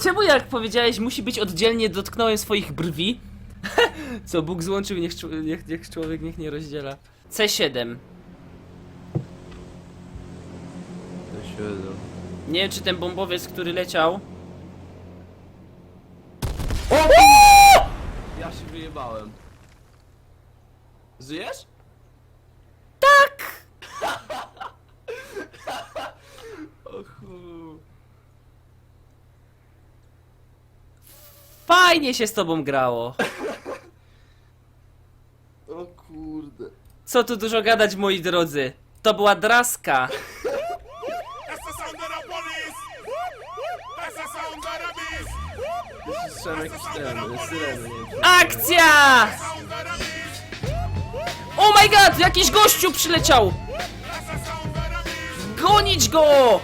Czemu jak powiedziałeś musi być oddzielnie dotknąłem swoich brwi? Co Bóg złączył, niech, niech, niech człowiek niech nie rozdziela. C7. To siedem. Nie wiem czy ten bombowiec, który leciał. Ja się wyjebałem. Żyjesz? Tak! O chuj. Fajnie się z tobą grało. O kurde. Co tu dużo gadać moi drodzy. To była draska. That's the sound of the police. That's the sound of the beast. Słyszałem jakieś ten, syreny, nie wiem. Akcja! Sound of the beast. Oh my god, jakiś gościu przyleciał! That's the sound of the beast. Gonić go!